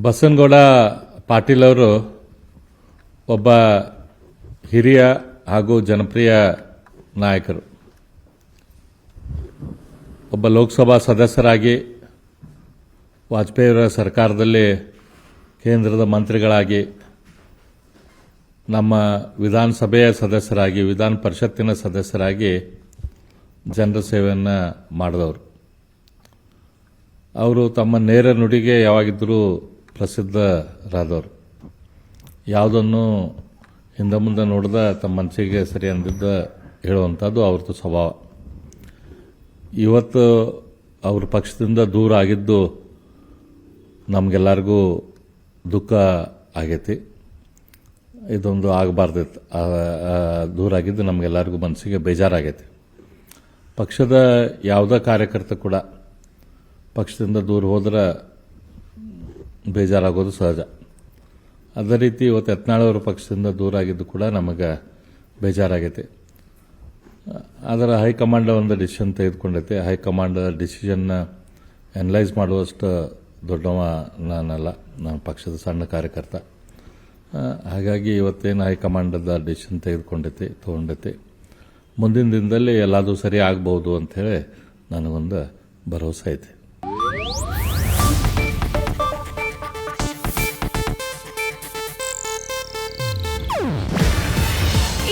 ಬಸನಗೌಡ ಪಾಟೀಲ್ ಅವರು ಒಬ್ಬ ಹಿರಿಯ ಹಾಗೂ ಜನಪ್ರಿಯ ನಾಯಕರು. ಒಬ್ಬ ಲೋಕಸಭಾ ಸದಸ್ಯರಾಗಿ, ವಾಜಪೇಯಿಯವರ ಸರ್ಕಾರದಲ್ಲಿ ಕೇಂದ್ರದ ಮಂತ್ರಿಗಳಾಗಿ, ನಮ್ಮ ವಿಧಾನಸಭೆಯ ಸದಸ್ಯರಾಗಿ, ವಿಧಾನ ಪರಿಷತ್ತಿನ ಸದಸ್ಯರಾಗಿ ಜನರ ಸೇವೆಯನ್ನು ಮಾಡಿದವರು. ಅವರು ತಮ್ಮ ನೇರ ನುಡಿಗೆ ಯಾವಾಗಿದ್ದರೂ ಪ್ರಸಿದ್ಧರಾದವರು ಯಾವುದನ್ನು ಹಿಂದೆ ಮುಂದೆ ನೋಡಿದ ತಮ್ಮ ಮನಸ್ಸಿಗೆ ಸರಿ ಅಂದಿದ್ದ ಹೇಳುವಂಥದ್ದು ಅವ್ರದ್ದು ಸ್ವಭಾವ. ಇವತ್ತು ಅವ್ರ ಪಕ್ಷದಿಂದ ದೂರ ಆಗಿದ್ದು ನಮಗೆಲ್ಲರಿಗೂ ದುಃಖ ಆಗೈತಿ. ಇದೊಂದು ಆಗಬಾರ್ದಿತ್ತು. ದೂರ ಆಗಿದ್ದು ನಮಗೆಲ್ಲರಿಗೂ ಮನಸ್ಸಿಗೆ ಬೇಜಾರಾಗೈತಿ. ಪಕ್ಷದ ಯಾವುದೇ ಕಾರ್ಯಕರ್ತ ಕೂಡ ಪಕ್ಷದಿಂದ ದೂರ ಹೋದ್ರೆ ಬೇಜಾರಾಗೋದು ಸಹಜ. ಅದೇ ರೀತಿ ಇವತ್ತು ಯತ್ನಾಳವರ ಪಕ್ಷದಿಂದ ದೂರ ಆಗಿದ್ದು ಕೂಡ ನಮಗೆ ಬೇಜಾರಾಗೈತೆ. ಅದರ ಹೈಕಮಾಂಡ್ ಒಂದು ಡಿಸಿಷನ್ ತೆಗೆದುಕೊಂಡೈತೆ. ಹೈಕಮಾಂಡ್ ಡಿಸಿಷನ್ನ ಅನಲೈಸ್ ಮಾಡುವಷ್ಟು ದೊಡ್ಡವ ನಾನಲ್ಲ. ನಾನು ಪಕ್ಷದ ಸಣ್ಣ ಕಾರ್ಯಕರ್ತ. ಹಾಗಾಗಿ ಇವತ್ತೇನು ಹೈಕಮಾಂಡದ ಡಿಸಿಷನ್ ತೆಗೆದುಕೊಂಡೈತೆ, ತೊಗೊಂಡೈತೆ. ಮುಂದಿನ ದಿನದಲ್ಲಿ ಎಲ್ಲದೂ ಸರಿ ಆಗ್ಬೋದು ಅಂಥೇಳಿ ನನಗೊಂದು ಭರವಸೆ ಐತೆ.